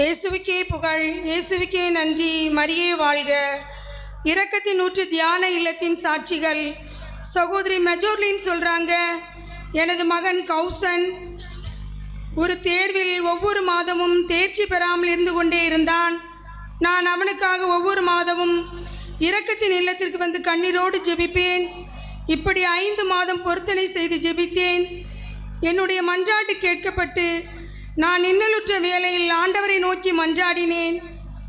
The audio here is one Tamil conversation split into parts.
இயேசுவுக்கே புகழ் இயேசுவுக்கே நன்றி. மரியே வாழ்க. இரக்கத்தின் நூற்று தியான இல்லத்தின் சாட்சிகள். சகோதரி மெஜோர்லின்னு சொல்கிறாங்க எனது மகன் கௌசன் ஒரு தேர்வில் ஒவ்வொரு மாதமும் தேர்ச்சி பெறாமல் இருந்து கொண்டே இருந்தான். நான் அவனுக்காக ஒவ்வொரு மாதமும் இரக்கத்தின் இல்லத்திற்கு வந்து கண்ணீரோடு ஜெபிப்பேன். இப்படி ஐந்து மாதம் பொருத்தனை செய்து ஜெபித்தேன். என்னுடைய மன்றாட்டு கேட்கப்பட்டு நான் இன்னலுற்ற வேளையில் ஆண்டவரை நோக்கி மன்றாடினேன்.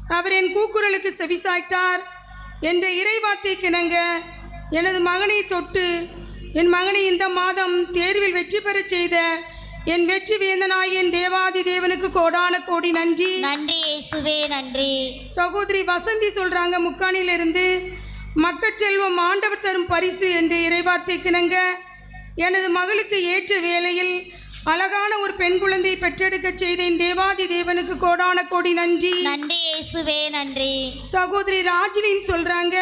அவர் என் கூக்குரலுக்கு செவிசாய்த்தார். என்ற இறைவார்த்தை கிணங்க எனது மகனை தொட்டு என் மகனை இந்த மாதம் தேர்வில் வெற்றி பெறச் செய்த என் வெற்றி வேந்தனாய் என் தேவாதி தேவனுக்கு கோடான கோடி நன்றி. நன்றி இயேசுவே நன்றி. சகோதரி வசந்தி சொல்றாங்க முக்காணிலிருந்து மக்கட்செல்வம் ஆண்டவர் தரும் பரிசு என்ற இறைவார்த்தை கிணங்க எனது மகளுக்கு ஏற்ற வேளையில் அழகான ஒரு பெண் குழந்தை பெற்றெடுக்க செய்த என் தேவாதி தேவனுக்கு கோடான கோடி நன்றி. நன்றி இயேசுவே நன்றி. சகோதரி ராஜினின்னு சொல்றாங்க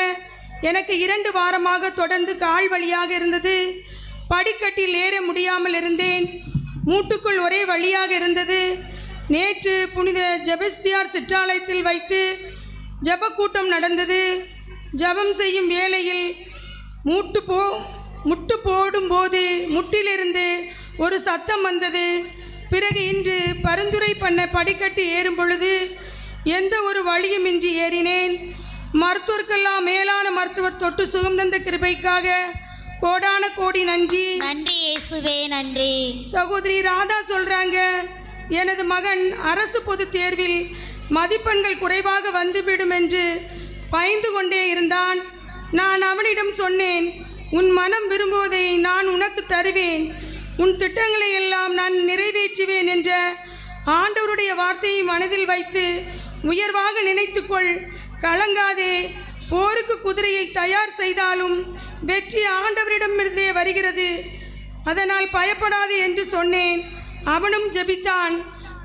எனக்கு இரண்டு வாரமாக தொடர்ந்து கால் வழியாக இருந்தது. படிக்கட்டில் ஏற முடியாமல் இருந்தேன். மூட்டுக்குள் ஒரே வழியாக இருந்தது. நேற்று புனித ஜெபஸ்தியார் சிற்றாலயத்தில் வைத்து ஜெப கூட்டம் நடந்தது. ஜெபம் செய்யும் வேளையில் மூட்டு போ முட்டு போடும்போது முட்டிலிருந்து ஒரு சத்தம் வந்தது. பிறகு இன்று பரிந்துரை பண்ண படிக்கட்டு ஏறும் பொழுது எந்த ஒரு வழியுமின்றி ஏறினேன். மருத்துவர்க்கெல்லாம் மேலான மருத்துவர் தொட்டு சுகம் தந்த கிருபைக்காக கோடான கோடி நன்றி. நன்றி இயேசுவே நன்றி. சகோதரி ராதா சொல்றாங்க எனது மகன் அரசு பொது தேர்வில் மதிப்பெண்கள் குறைவாக வந்துவிடும் என்று பயந்து கொண்டே இருந்தான். நான் அவனிடம் சொன்னேன் உன் மனம் விரும்புவதை நான் உனக்கு தருவேன். உன் திட்டங்களை எல்லாம் நான் நிறைவேற்றுவேன் என்ற ஆண்டவருடைய வார்த்தையை மனதில் வைத்து உயர்வாக நினைத்துக்கொள். கலங்காதே. போருக்கு குதிரையை தயார் செய்தாலும் வெற்றி ஆண்டவரிடமிருந்தே வருகிறது. அதனால் பயப்படாது என்று சொன்னேன். அவனும் ஜெபித்தான்.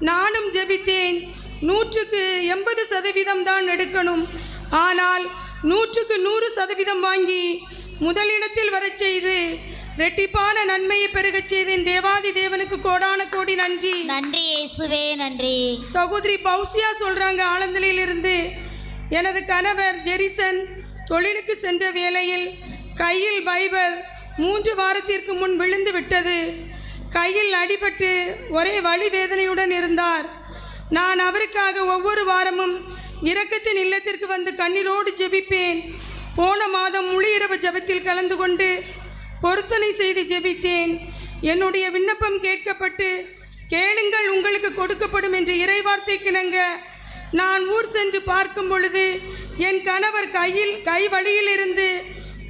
நானும் ஜெபித்தேன். நூற்றுக்கு எண்பது சதவீதம் தான் எடுக்கணும். ஆனால் நூற்றுக்கு நூறு சதவீதம் வாங்கி முதலிடத்தில் வரச் செய்து ரெட்டிப்பான நன்மையை பெருகச் செய்தேன். தேவாதி தேவனுக்கு கோடான கோடி நன்றி. நன்றி இயேசுவே நன்றி. சகோதரி பௌசியா சொல்றாங்க ஆலந்தலில் இருந்து எனது கணவர் ஜெரிசன் தொழிலுக்கு சென்ற வேளையில் கையில் பைபிள் மூன்று வாரத்திற்கு முன் விழுந்து விட்டது. கையில் அடிபட்டு ஒரே வலி வேதனையுடன் இருந்தார். நான் அவருக்காக ஒவ்வொரு வாரமும் இரக்கத்தின் இல்லத்திற்கு வந்து கண்ணீரோடு ஜெபிப்பேன். போன மாதம் முழு இரவு ஜெபத்தில் கலந்து கொண்டு பொருத்தனை செய்து ஜெபித்தேன். என்னுடைய விண்ணப்பம் கேட்கப்பட்டு கேளுங்கள் உங்களுக்கு கொடுக்கப்படும் என்ற இறைவார்த்தை கிணங்க நான் ஊர் சென்று பார்க்கும் பொழுது என் கணவர் கையில் கை வழியில் இருந்து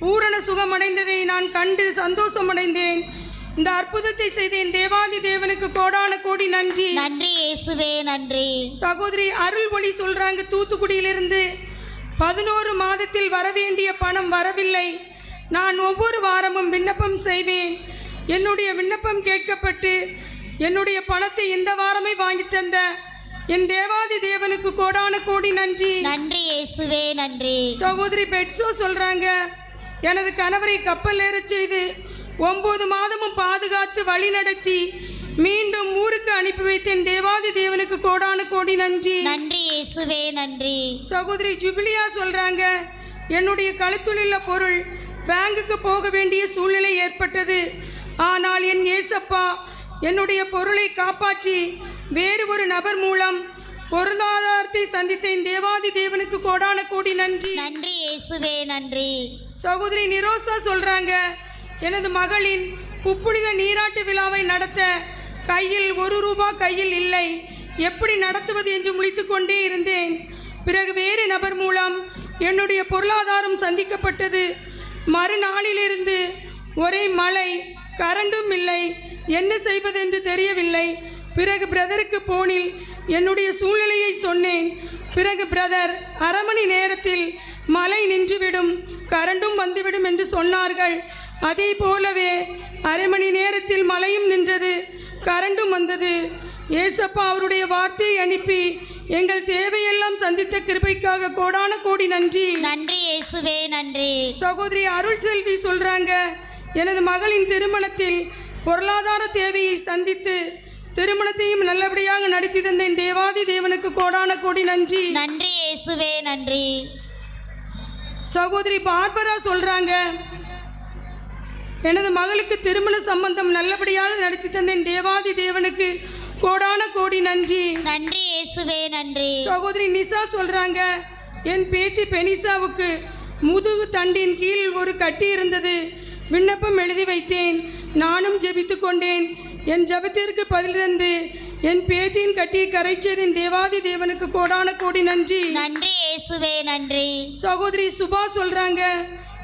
பூரண சுகமடைந்ததை நான் கண்டு சந்தோஷமடைந்தேன். இந்த அற்புதத்தை செய்த என் தேவாதி தேவனுக்கு கோடான கோடி நன்றி. நன்றி இயேசுவே நன்றி. சகோதரி அருள் ஒளி சொல்றாங்க தூத்துக்குடியிலிருந்து. பதினோரு மாதத்தில் வரவேண்டிய பணம் வரவில்லை. நான் ஒவ்வொரு வாரமும் விண்ணப்பம் செய்வேன். என்னுடைய விண்ணப்பம் கேட்கப்பட்டு என்னுடைய பணத்தை இந்த வாரமே வாங்கி தந்த என் தேவாதி தேவனுக்கு கோடான கோடி நன்றி. நன்றி இயேசுவே நன்றி. சகோதரி பெட்ஸோ சொல்றாங்க எனது கணவரை கப்பல் ஏறச் செய்து ஒன்பது மாதமும் பாதுகாத்து வழி நடத்தி மீண்டும் ஊருக்கு அனுப்பி வைத்தேன். தேவாதி தேவனுக்கு கோடான கோடி நன்றி. நன்றி இயேசுவே நன்றி. சகோதரி ஜுபிலியா சொல்றாங்க என்னுடைய கழுத்துள்ள பொருள் பேங்குக்கு போக வேண்டிய சூழ்நிலை ஏற்பட்டது. ஆனால் என் ஏசப்பா என்னுடைய பொருளை காப்பாற்றி வேறு ஒரு நபர் மூலம் பொருளாதாரத்தை சந்தித்த என் தேவாதி தேவனுக்கு கோடான கோடி நன்றி. நன்றி இயேசுவே நன்றி. சகோதரி நிரோசா சொல்றாங்க எனது மகளின் புப்புனித நீராட்டு விழாவை நடத்த கையில் ஒரு ரூபா கையில் இல்லை. எப்படி நடத்துவது என்று முழித்துக் கொண்டே இருந்தேன். பிறகு வேறு நபர் மூலம் என்னுடைய பொருளாதாரம் சந்திக்கப்பட்டது. மறுநாளிலிருந்து ஒரே மழை கரண்டும் இல்லை. என்ன செய்வதென்று தெரியவில்லை. பிறகு பிரதருக்கு போனில் என்னுடைய சூழ்நிலையை சொன்னேன். பிறகு பிரதர் அரை மணி நேரத்தில் மழை நின்றுவிடும் கரண்டும் வந்துவிடும் என்று சொன்னார்கள். அதே போலவே அரை மணி நேரத்தில் மழையும் நின்றது கரண்டும் வந்தது. ஏசப்பா அவருடைய வார்த்தையை அனுப்பி எங்கள் தேவையெல்லாம் சந்தித்த கிருபைக்காக கோடான கோடி நன்றி. நன்றி இயேசுவே நன்றி. சகோதரி அருள் செல்வி சொல்றாங்க எனது மகளின் திருமணத்தில் பொருளாதார தேவையை சந்தித்து திருமணத்தையும் நல்லபடியாக நடத்தி தந்த என் தேவாதி தேவனுக்கு கோடான கோடி நன்றி. நன்றி இயேசுவே நன்றி. சகோதரி பார்பரா சொல்றாங்க எனது மகளுக்கு திருமண சம்பந்தம் நல்லபடியாக நடத்தி தந்த என் தேவாதி தேவனுக்கு கோடான கோடி நன்றி. நன்றி இயேசுவே நன்றி. சகோதரி நிசா சொல்றாங்க என் பேத்தி பெனிசாவுக்கு முதுகு தண்டின் கீழ் ஒரு கட்டி இருந்தது. விண்ணப்பம் எழுதி வைத்தேன். நானும் ஜெபித்து கொண்டேன். என் ஜெபத்திற்கு பதில் தந்து என் பேத்தியின் கட்டியை கரைச்சதின் தேவாதி தேவனுக்கு கோடான கோடி நன்றி. நன்றி இயேசுவே நன்றி. சகோதரி சுபா சொல்றாங்க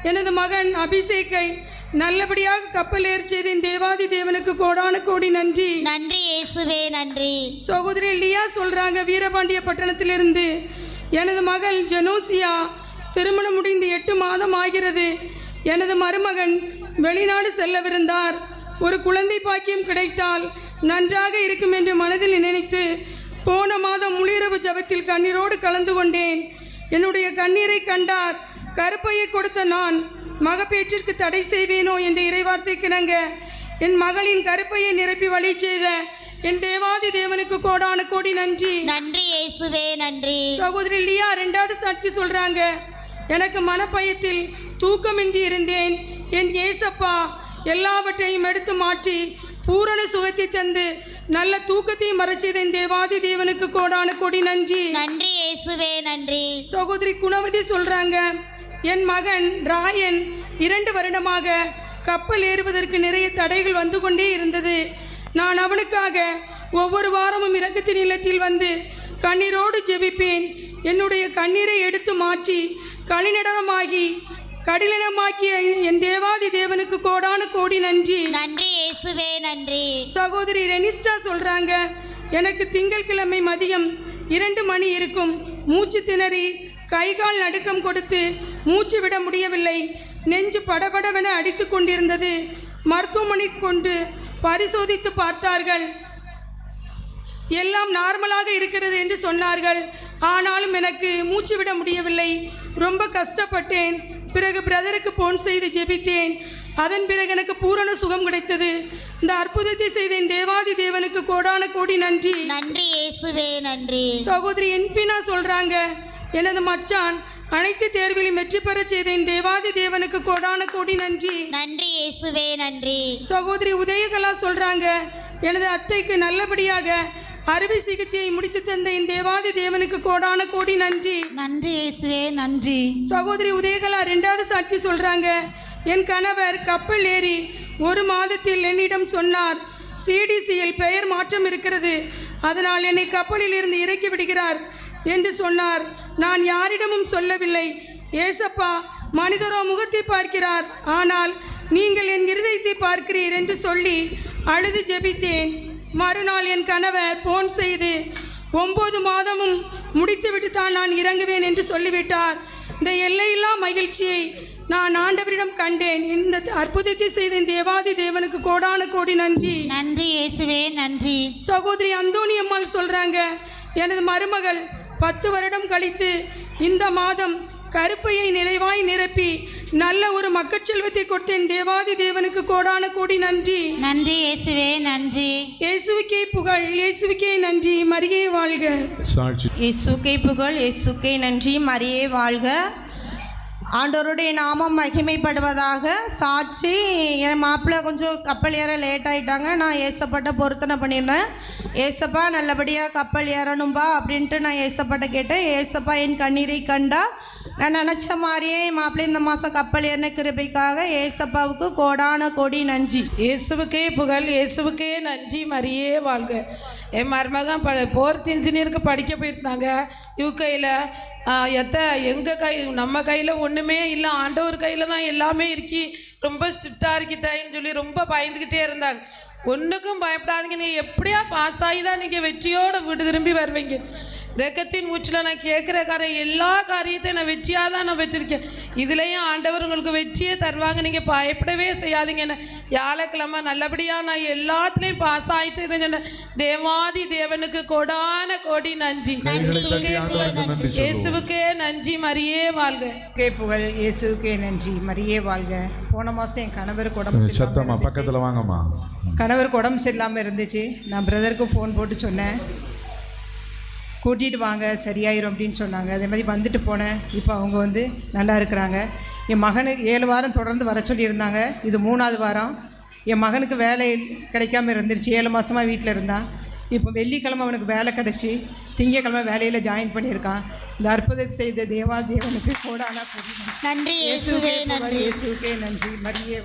எனது மகன் அபிஷேக்கை நல்லபடியாக கப்பல் ஏறச் செய்தேன். தேவாதி தேவனுக்கு கோடான கோடி நன்றி. நன்றி இயேசுவே நன்றி. சகோதரி லியா சொல்றாங்க வீரபாண்டிய பட்டணத்திலிருந்து எனது மகள் ஜெனோசியா திருமணம் முடிந்து எட்டு மாதம் ஆகிறது. எனது மருமகன் வெளிநாடு செல்லவிருந்தார். ஒரு குழந்தை பாக்கியம் கிடைத்தால் நன்றாக இருக்கும் என்று மனதில் நினைத்து போன மாதம் முளிரவு ஜபத்தில் கண்ணீரோடு கலந்து கொண்டேன். என்னுடைய கண்ணீரை கண்டார். கருப்பையை கொடுத்த நான் மகப்பேற்றிற்கு தடை செய்வேனோ என்ற இறைவார்த்தைக்கிணங்க என் மகளின் கருப்பையை நிரப்பி வழி செய்த என் தேவாதி தேவனுக்கு கோடான கோடி நன்றி. நன்றி இயேசுவே நன்றி. சகோதரி லியா ரெண்டாவது சாட்சி சொல்றாங்க எனக்கு மனப்பயத்தில் தூக்கமின்றி இருந்தேன். என் ஏசப்பா எல்லாவற்றையும் எடுத்து மாற்றி பூரண சுகத்தை தந்து நல்ல தூக்கத்தையும் மறைச்சது என் தேவாதி தேவனுக்கு கோடான கோடி நன்றி. நன்றி இயேசுவே நன்றி. சகோதரி குணவதி சொல்றாங்க என் மகன் ராயன் இரண்டு வருடமாக கப்பல் ஏறுவதற்கு நிறைய தடைகள் வந்து கொண்டே இருந்தது. நான் அவனுக்காக ஒவ்வொரு வாரமும் இறக்கத்தின் இல்லத்தில் வந்து கண்ணீரோடு ஜெபிப்பேன். என்னுடைய கண்ணீரை எடுத்து மாற்றி களிநடனமாகி கடினமாக்கிய என் தேவாதி தேவனுக்கு கோடான கோடி நன்றி. நன்றி இயேசுவே நன்றி. சகோதரி ரெனிஸ்டா சொல்றாங்க எனக்கு திங்கட்கிழமை மதியம் இரண்டு மணி இருக்கும். மூச்சு திணறி கை கால் நடுக்கம் கொடுத்து மூச்சு விட முடியவில்லை. நெஞ்சு படபடவென அடித்து கொண்டிருந்தது. மருத்துவமனைக்கு கொண்டு பரிசோதித்து பார்த்தார்கள். எல்லாம் நார்மலாக இருக்கிறது என்று சொன்னார்கள். ஆனாலும் எனக்கு மூச்சு விட முடியவில்லை. ரொம்ப கஷ்டப்பட்டேன். பிறகு பிரதருக்கு போன் செய்து ஜெபித்தேன். அதன் பிறகு எனக்கு பூரண சுகம் கிடைத்தது. இந்த அற்புதத்தை செய்த என் தேவாதி தேவனுக்கு கோடான கோடி நன்றி. நன்றி இயேசுவே நன்றி. சகோதரி என்ஃபினா சொல்றாங்க எனது மச்சான் அனைத்து தேர்விலும் வெற்றி பெறச் செய்த என் தேவாதி தேவனுக்கு கோடான கோடி நன்றி. நன்றி இயேசுவே நன்றி. சகோதரி உதயகலா சொல்றாங்க எனது அத்தைக்கு நல்லபடியாக அறுவை சிகிச்சையை முடித்து தந்த என் தேவாதி தேவனுக்கு கோடான கோடி நன்றி. நன்றி இயேசுவே நன்றி. சகோதரி உதயகலா ரெண்டாவது சாட்சி சொல்றாங்க என் கணவர் கப்பல் ஏறி ஒரு மாதத்தில் என்னிடம் சொன்னார் சிடிசியில் பெயர் மாற்றம் இருக்கிறது அதனால் என்னை கப்பலில் இருந்து இறக்கி விடுகிறார் என்று சொன்னார். நான் யாரிடமும் சொல்லவில்லை. ஏசப்பா மனிதரோ முகத்தை பார்க்கிறார். ஆனால் நீங்கள் என் இருதயத்தை பார்க்கிறீர் என்று சொல்லி அழுது ஜெபித்தேன். மறுநாள் என் கணவர் போன் செய்து ஒன்பது மாதமும் முடித்துவிட்டு தான் நான் இறங்குவேன் என்று சொல்லிவிட்டார். இந்த எல்லையில்லா மகிழ்ச்சியை நான் ஆண்டவரிடம் கண்டேன். இந்த அற்புதத்தை செய்த இந்த தேவாதி தேவனுக்கு கோடான கோடி நன்றி. நன்றி இயேசுவே நன்றி. சகோதரி அந்தோணி அம்மாள் சொல்றாங்க எனது மருமகள் பத்து வருடம் கழித்து இந்த மாதம் கருப்பையை நிறைவாய் நிரப்பி நல்ல ஒரு மக்கட்செல்வத்தை கொடுத்தேன். தேவாதி தேவனுக்கு கோடான கோடி நன்றி. நன்றி இயேசுவே நன்றி. இயேசுவுக்கே புகழ் இயேசுவுக்கே நன்றி. மரியே வாழ்க. சாட்சி. இயேசுக்கை புகழ் இயேசுக்கை நன்றி. மரியே வாழ்க. ஆண்டவருடைய நாமம் மகிமைப்படுவதாக சாட்சி. என் மாப்பிள்ளை கொஞ்சம் கப்பல் ஏற லேட் ஆகிட்டாங்க நான் ஏசப்பட்ட பொருத்தனை பண்ணியிருந்தேன் ஏசப்பா நல்லபடியாக கப்பல் ஏறணும்பா அப்படின்ட்டு நான் ஏசப்பட்ட கேட்டேன். ஏசப்பா என் கண்ணீரை கண்டா நான் நினச்ச மாதிரியே மாப்பிள்ளை இந்த மாதம் கப்பல் என்ன கிருபைக்காக ஏசப்பாவுக்கு கோடான கொடி நஞ்சி இயேசுவுக்கே புகழ் இயேசுவுக்கே நஞ்சி மரியே வாழ்க. என் மருமகன் ப போர்த் இன்ஜினியருக்கு படிக்க போயிருந்தாங்க. யூகையில் எத்த எங்கள் கை நம்ம கையில் ஒன்றுமே இல்லை. ஆண்டவர் கையில் தான் எல்லாமே இருக்கி ரொம்ப ஸ்ட்ரிக்டாக இருக்கித்தாயின்னு சொல்லி ரொம்ப பயந்துக்கிட்டே இருந்தாங்க. ஒன்றுக்கும் பயப்படாதீங்க. நீ எப்படியா பாஸ் ஆகி தான் நீங்கள் வெற்றியோடு வீடு திரும்பி வருவீங்க. ரெக்கத்தின் மூச்சில் நான் கேட்குற காரியம் எல்லா காரியத்தையும் நான் வெற்றியாக தான் நான் வச்சுருக்கேன் இதுலேயும் ஆண்டவர் உங்களுக்கு வெற்றியே தருவாங்க. நீங்கள் பயப்படவே செய்யாதீங்க. என்ன வியாழக்கிழமை நல்லபடியாக நான் எல்லாத்துலேயும் பாஸ் ஆகிட்டு இதை சொன்னேன் தேவாதி தேவனுக்கு கொடான கோடி நன்றி. இயேசுவுக்கே நன்றி மரியே வாழ்க கே புகழ் இயேசுக்கே நன்றி மரியே வாழ்க போன மாதம் என் கணவருக்கு உடம்பு இருந்துச்சு. பக்கத்துல வாங்கம்மா கணவருக்கு உடம்பு சரியில்லாமல் இருந்துச்சு நான் பிரதருக்கு ஃபோன் போட்டு சொன்னேன் கூட்டிகிட்டு வாங்க சரியாயிரும் அப்படின்னு சொன்னாங்க. அதே மாதிரி வந்துட்டு போனேன். இப்போ அவங்க வந்து நல்லா இருக்கிறாங்க. என் மகனுக்கு ஏழு வாரம் தொடர்ந்து வர சொல்லியிருந்தாங்க. இது மூணாவது வாரம். என் மகனுக்கு வேலை கிடைக்காம இருந்துருச்சு. ஏழு மாதமாக வீட்டில் இருந்தான். இப்போ வெள்ளிக்கிழமை அவனுக்கு வேலை கிடச்சி திங்கக்கிழமை வேலையில் ஜாயின் பண்ணியிருக்கான். இந்த அற்புதத்தை செய்த தேவா தேவனுக்கு கோடானா நன்றி. இயேசுவே நன்றி. இயேசுக்கே நன்றி. மரியே